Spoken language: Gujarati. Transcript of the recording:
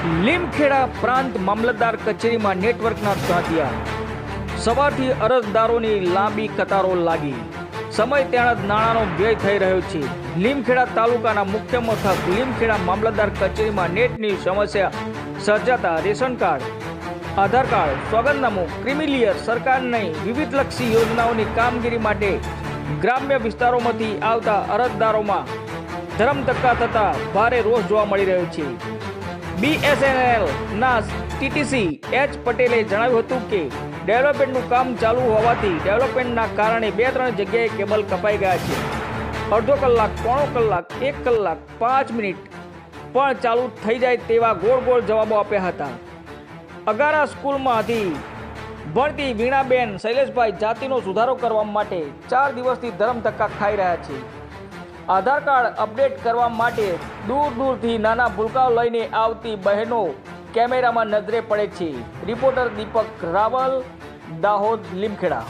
લીમખેડા પ્રાંત મામલતદાર કચેરીમાં નેટવર્કના ગાંઠિયા. સવારથી અરજદારોની લાંબી કતારો લાગી. સમય ત્યાં જ નાણાંનો વ્યય થઈ રહ્યો છે. લીમખેડા તાલુકાના મુખ્ય મથક લીમખેડા મામલતદાર કચેરીમાં નેટની સમસ્યા સર્જાતા રેશન કાર્ડ, આધાર કાર્ડ, સ્વાગતનામું ક્રિમિલિયર સરકારની વિવિધલક્ષી યોજનાઓની કામગીરી માટે ગ્રામ્ય વિસ્તારોમાંથી આવતા અરજદારોમાં ધરમધક્કા થતા ભારે રોષ જોવા મળી રહ્યો છે. બીએસએનએલ ના ટીટીસી એચ પટેલે જણાવ્યું હતું કે, ડેવલપમેન્ટનું કામ ચાલુ હોવાથી ડેવલપમેન્ટના કારણે બે ત્રણ જગ્યાએ કેબલ કપાઈ ગયા છે. અડધો કલાક, પોણો કલાક, એક કલાક, પાંચ મિનિટ પણ ચાલુ થઈ જાય તેવા ગોળ ગોળ જવાબો આપ્યા હતા. અગારા સ્કૂલમાંથી ભણતી વીણાબેન શૈલેષભાઈ જાતિનો સુધારો કરવા માટે ચાર દિવસથી ધરમ ધક્કા ખાઈ રહ્યા છે. આધાર કાર્ડ અપડેટ કરવા માટે દૂર દૂરથી નાના ભૂલકાઓ લઈને આવતી બહેનો કેમેરામાં નજરે પડે છે. રિપોર્ટર દીપક રાવલ, દાહોદ, લીમખેડા.